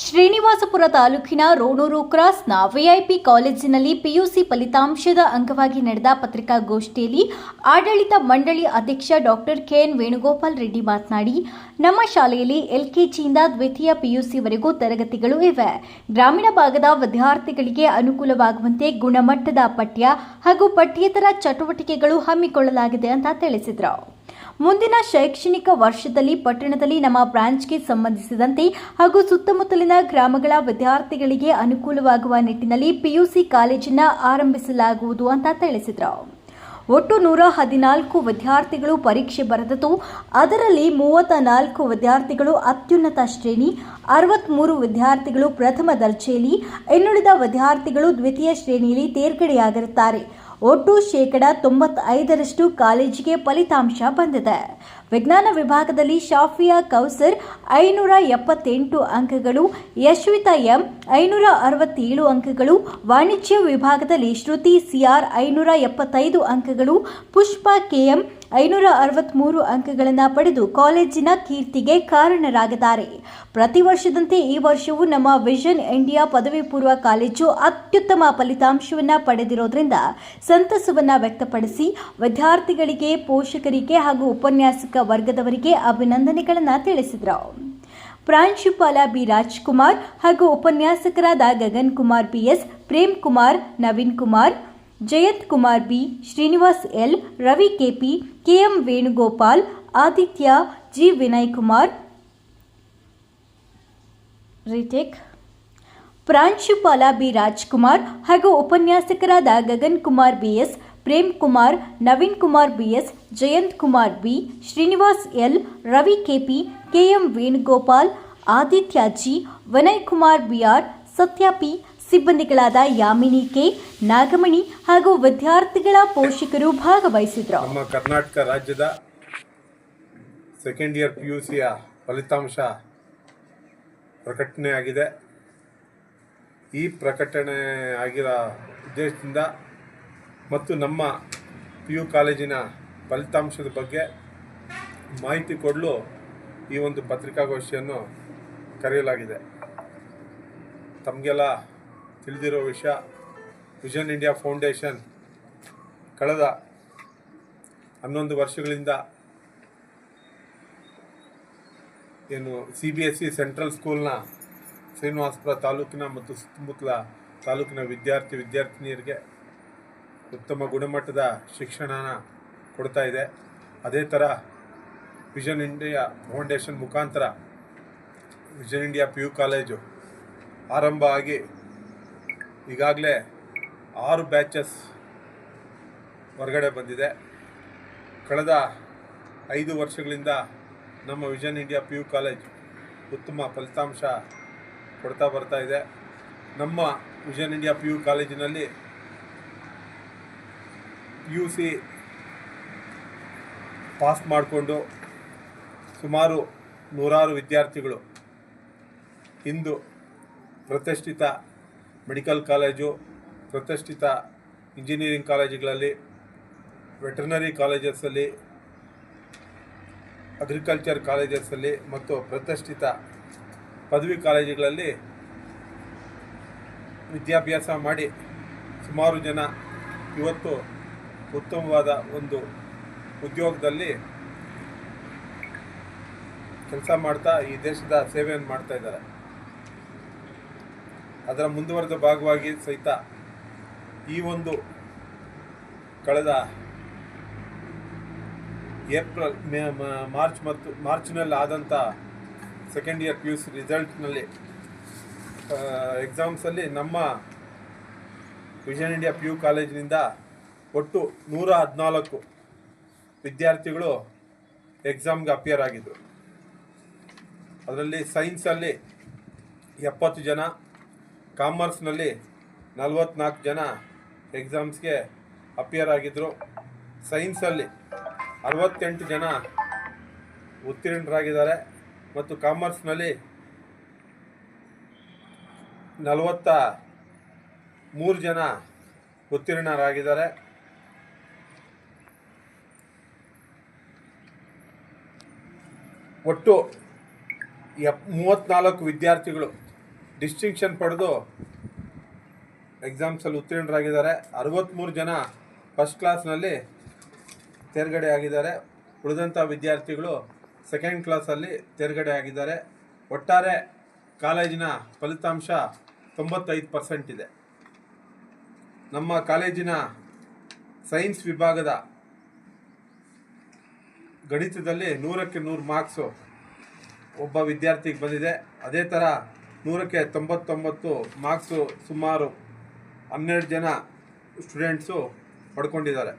ಶ್ರೀನಿವಾಸಪುರ ತಾಲೂಕಿನ ರೋಣೂರು ಕ್ರಾಸ್ನ ವಿಐಪಿ ಕಾಲೇಜಿನಲ್ಲಿ ಪಿಯುಸಿ ಫಲಿತಾಂಶದ ಅಂಗವಾಗಿ ನಡೆದ ಪತ್ರಿಕಾಗೋಷ್ಠಿಯಲ್ಲಿ ಆಡಳಿತ ಮಂಡಳಿ ಅಧ್ಯಕ್ಷ ಡಾಕ್ಟರ್ ಕೆಎನ್ ವೇಣುಗೋಪಾಲ್ ರೆಡ್ಡಿ ಮಾತನಾಡಿ, ನಮ್ಮ ಶಾಲೆಯಲ್ಲಿ ಎಲ್ಕೆಜಿಯಿಂದ ದ್ವಿತೀಯ ಪಿಯುಸಿವರೆಗೂ ತರಗತಿಗಳು ಇವೆ. ಗ್ರಾಮೀಣ ಭಾಗದ ವಿದ್ಯಾರ್ಥಿಗಳಿಗೆ ಅನುಕೂಲವಾಗುವಂತೆ ಗುಣಮಟ್ಟದ ಪಠ್ಯ ಹಾಗೂ ಪಠ್ಯೇತರ ಚಟುವಟಿಕೆಗಳು ಹಮ್ಮಿಕೊಳ್ಳಲಾಗಿದೆ ಅಂತ ತಿಳಿಸಿದರು. ಮುಂದಿನ ಶೈಕ್ಷಣಿಕ ವರ್ಷದಲ್ಲಿ ಪಟ್ಟಣದಲ್ಲಿ ನಮ್ಮ ಬ್ರಾಂಚ್ಗೆ ಸಂಬಂಧಿಸಿದಂತೆ ಹಾಗೂ ಸುತ್ತಮುತ್ತಲಿನ ಗ್ರಾಮಗಳ ವಿದ್ಯಾರ್ಥಿಗಳಿಗೆ ಅನುಕೂಲವಾಗುವ ನಿಟ್ಟಿನಲ್ಲಿ ಪಿಯುಸಿ ಕಾಲೇಜನ್ನು ಆರಂಭಿಸಲಾಗುವುದು ಅಂತ ತಿಳಿಸಿದರು. ಒಟ್ಟು ನೂರ ಹದಿನಾಲ್ಕು ವಿದ್ಯಾರ್ಥಿಗಳು ಪರೀಕ್ಷೆ ಬರೆದಿದ್ದು, ಅದರಲ್ಲಿ ಮೂವತ್ತ ನಾಲ್ಕು ವಿದ್ಯಾರ್ಥಿಗಳು ಅತ್ಯುನ್ನತ ಶ್ರೇಣಿ ಅರವತ್ತ್ಮೂರು ವಿದ್ಯಾರ್ಥಿಗಳು ಪ್ರಥಮ ದರ್ಜೆಯಲ್ಲಿ, ಇನ್ನುಳಿದ ವಿದ್ಯಾರ್ಥಿಗಳು ದ್ವಿತೀಯ ಶ್ರೇಣಿಯಲ್ಲಿ ತೇರ್ಗಡೆಯಾಗಿರುತ್ತಾರೆ. ಒಟ್ಟು ಶೇಕಡ ತೊಂಬತ್ತೈದರಷ್ಟು ಕಾಲೇಜಿಗೆ ಫಲಿತಾಂಶ ಬಂದಿದೆ. ವಿಜ್ಞಾನ ವಿಭಾಗದಲ್ಲಿ ಶಾಫಿಯಾ ಕೌಸರ್ ಐನೂರ ಎಪ್ಪತ್ತೆಂಟು ಅಂಕಗಳು, ಯಶ್ವಿತಾ ಎಂ ಐನೂರ ಅರವತ್ತೇಳು ಅಂಕಗಳು, ವಾಣಿಜ್ಯ ವಿಭಾಗದಲ್ಲಿ ಶ್ರುತಿ ಸಿಆರ್ ಐನೂರ ಎಪ್ಪತ್ತೈದು ಅಂಕಗಳು, ಪುಷ್ಪ ಕೆಎಂ ಐನೂರ ಅರವತ್ತ್ಮೂರು ಅಂಕಗಳನ್ನು ಪಡೆದು ಕಾಲೇಜಿನ ಕೀರ್ತಿಗೆ ಕಾರಣರಾಗಿದ್ದಾರೆ. ಪ್ರತಿ ವರ್ಷದಂತೆ ಈ ವರ್ಷವೂ ನಮ್ಮ ವಿಷನ್ ಇಂಡಿಯಾ ಪದವಿ ಪೂರ್ವ ಕಾಲೇಜು ಅತ್ಯುತ್ತಮ ಫಲಿತಾಂಶವನ್ನು ಪಡೆದಿರೋದ್ರಿಂದ ಸಂತಸವನ್ನು ವ್ಯಕ್ತಪಡಿಸಿ ವಿದ್ಯಾರ್ಥಿಗಳಿಗೆ, ಪೋಷಕರಿಗೆ ಹಾಗೂ ಉಪನ್ಯಾಸಕ ವರ್ಗದವರಿಗೆ ಅಭಿನಂದನೆಗಳನ್ನು ತಿಳಿಸಿದರು. ಪ್ರಾಂಶುಪಾಲ ಬಿ. ರಾಜ್ಕುಮಾರ್ ಹಾಗೂ ಉಪನ್ಯಾಸಕರಾದ Gagan Kumar PS Prem Kumar, Naveen Kumar Jayanth Kumar B, Srinivas L, Ravi KP, KM Venugopal, Aditya G Vinay Kumar retake. ಪ್ರಾಂಶುಪಾಲ ಬಿ ರಾಜ್ಕುಮಾರ್ ಹಾಗೂ ಉಪನ್ಯಾಸಕರಾದ Gagan Kumar BS Prem Kumar, Naveen Kumar BS Jayanth Kumar B, Srinivas L, Ravi KP, KM Venugopal, Aditya G, Vinay Kumar BR Satya P ಸಿಬ್ಬಂದಿಗಳಾದ Yamini K, Nagamani ಹಾಗೂ ವಿದ್ಯಾರ್ಥಿಗಳ ಪೋಷಕರು ಭಾಗವಹಿಸಿದ್ರು ನಮ್ಮ ಕರ್ನಾಟಕ ರಾಜ್ಯದ second year P you ಸಿಯ ಫಲಿತಾಂಶ ಪ್ರಕಟಣೆಯಾಗಿದೆ ಈ ಪ್ರಕಟಣೆ ಆಗಿರೋ ಉದ್ದೇಶದಿಂದ ಮತ್ತು ನಮ್ಮ ಪಿ ಯು ಕಾಲೇಜಿನ ಫಲಿತಾಂಶದ ಬಗ್ಗೆ ಮಾಹಿತಿ ಕೊಡಲು ಈ ಒಂದು ಪತ್ರಿಕಾಗೋಷ್ಠಿಯನ್ನು ಕರೆಯಲಾಗಿದೆ. ತಮಗೆಲ್ಲ ತಿಳಿದಿರೋ ವಿಷಯ. ವಿಷನ್ ಇಂಡಿಯಾ ಫೌಂಡೇಶನ್ ಕಳೆದ ಹನ್ನೊಂದು ವರ್ಷಗಳಿಂದ ಏನು C B S C central ಸ್ಕೂಲ್ನ ಶ್ರೀನಿವಾಸಪುರ ತಾಲೂಕಿನ ಮತ್ತು ಸುತ್ತಮುತ್ತಲ ತಾಲೂಕಿನ ವಿದ್ಯಾರ್ಥಿ ವಿದ್ಯಾರ್ಥಿನಿಯರಿಗೆ ಉತ್ತಮ ಗುಣಮಟ್ಟದ ಶಿಕ್ಷಣನ ಕೊಡ್ತಾ ಇದೆ. ಅದೇ ಥರ ವಿಷನ್ ಇಂಡಿಯಾ ಫೌಂಡೇಶನ್ ಮುಖಾಂತರ vision India P U college ಆರಂಭ ಆಗಿ ಈಗಾಗಲೇ ಆರು ಬ್ಯಾಚಸ್ ಹೊರಗಡೆ ಬಂದಿದೆ. ಕಳೆದ ಐದು ವರ್ಷಗಳಿಂದ ನಮ್ಮ vision India P U college ಉತ್ತಮ ಫಲಿತಾಂಶ ಕೊಡ್ತಾ ಬರ್ತಾ ಇದೆ. ನಮ್ಮ ವಿಷನ್ ಇಂಡಿಯಾ ಪಿ ಯು ಕಾಲೇಜಿನಲ್ಲಿ ಯು ಸಿ ಪಾಸ್ ಮಾಡಿಕೊಂಡು ಸುಮಾರು ನೂರಾರು ವಿದ್ಯಾರ್ಥಿಗಳು ಇಂದು ಪ್ರತಿಷ್ಠಿತ ಮೆಡಿಕಲ್ ಕಾಲೇಜು, ಪ್ರತಿಷ್ಠಿತ ಇಂಜಿನಿಯರಿಂಗ್ ಕಾಲೇಜುಗಳಲ್ಲಿ, ವೆಟರ್ನರಿ ಕಾಲೇಜಸ್ಸಲ್ಲಿ, ಅಗ್ರಿಕಲ್ಚರ್ ಕಾಲೇಜಸ್ಸಲ್ಲಿ ಮತ್ತು ಪ್ರತಿಷ್ಠಿತ ಪದವಿ ಕಾಲೇಜುಗಳಲ್ಲಿ ವಿದ್ಯಾಭ್ಯಾಸ ಮಾಡಿ ಸುಮಾರು ಜನ ಇವತ್ತು ಉತ್ತಮವಾದ ಒಂದು ಉದ್ಯೋಗದಲ್ಲಿ ಕೆಲಸ ಮಾಡ್ತಾ ಈ ದೇಶದ ಸೇವೆಯನ್ನು ಮಾಡ್ತಾ ಇದ್ದಾರೆ. ಅದರ ಮುಂದುವರೆದ ಭಾಗವಾಗಿ ಸಹಿತ ಈ ಒಂದು ಕಳೆದ ಏಪ್ರಿಲ್, ಮೇ ಮಾರ್ಚ್ ಮತ್ತು, ಮಾರ್ಚ್ನಲ್ಲಿ ಆದಂಥ second year P U C ರಿಸಲ್ಟ್ನಲ್ಲಿ ಎಕ್ಸಾಮ್ಸಲ್ಲಿ ನಮ್ಮ ವಿಷನ್ ಇಂಡಿಯಾ ಪಿ ಯು ಕಾಲೇಜಿನಿಂದ ಒಟ್ಟು ನೂರ ಹದಿನಾಲ್ಕು ವಿದ್ಯಾರ್ಥಿಗಳು ಎಕ್ಸಾಮ್ಗೆ ಅಪಿಯರ್ ಆಗಿದ್ದರು ಅದರಲ್ಲಿ ಸೈನ್ಸಲ್ಲಿ ಎಪ್ಪತ್ತು ಜನ ಕಾಮರ್ಸ್ನಲ್ಲಿ ನಲವತ್ನಾಲ್ಕು ಜನ ಎಕ್ಸಾಮ್ಸ್ಗೆ ಅಪಿಯರ್ ಆಗಿದ್ದರು ಸೈನ್ಸಲ್ಲಿ ಅರವತ್ತೆಂಟು ಜನ ಉತ್ತೀರ್ಣರಾಗಿದ್ದಾರೆ ಮತ್ತು ಕಾಮರ್ಸ್ನಲ್ಲಿ ನಲವತ್ತ ಮೂರು ಜನ ಉತ್ತೀರ್ಣರಾಗಿದ್ದಾರೆ. ಒಟ್ಟು ಎಪ್ ಮೂವತ್ತ್ನಾಲ್ಕು ವಿದ್ಯಾರ್ಥಿಗಳು ಡಿಸ್ಟಿಂಕ್ಷನ್ ಪಡೆದು ಎಕ್ಸಾಮ್ಸಲ್ಲಿ ಉತ್ತೀರ್ಣರಾಗಿದ್ದಾರೆ. ಅರವತ್ತ್ಮೂರು ಜನ ಫಸ್ಟ್ ಕ್ಲಾಸ್ನಲ್ಲಿ ತೇರ್ಗಡೆ ಆಗಿದ್ದಾರೆ. ಉಳಿದಂಥ ವಿದ್ಯಾರ್ಥಿಗಳು ಸೆಕೆಂಡ್ ಕ್ಲಾಸಲ್ಲಿ ತೇರ್ಗಡೆ ಆಗಿದ್ದಾರೆ. ಒಟ್ಟಾರೆ ಕಾಲೇಜಿನ ಫಲಿತಾಂಶ ತೊಂಬತ್ತೈದು ಪರ್ಸೆಂಟ್ ಇದೆ. ನಮ್ಮ ಕಾಲೇಜಿನ ಸೈನ್ಸ್ ವಿಭಾಗದ ಗಣಿತದಲ್ಲಿ ನೂರಕ್ಕೆ ನೂರು ಮಾರ್ಕ್ಸು ಒಬ್ಬ ವಿದ್ಯಾರ್ಥಿಗೆ ಬಂದಿದೆ. ಅದೇ ಥರ ನೂರಕ್ಕೆ ತೊಂಬತ್ತೊಂಬತ್ತು ಮಾರ್ಕ್ಸು ಸುಮಾರು ಹನ್ನೆರಡು ಜನ ಸ್ಟೂಡೆಂಟ್ಸು ಪಡ್ಕೊಂಡಿದ್ದಾರೆ.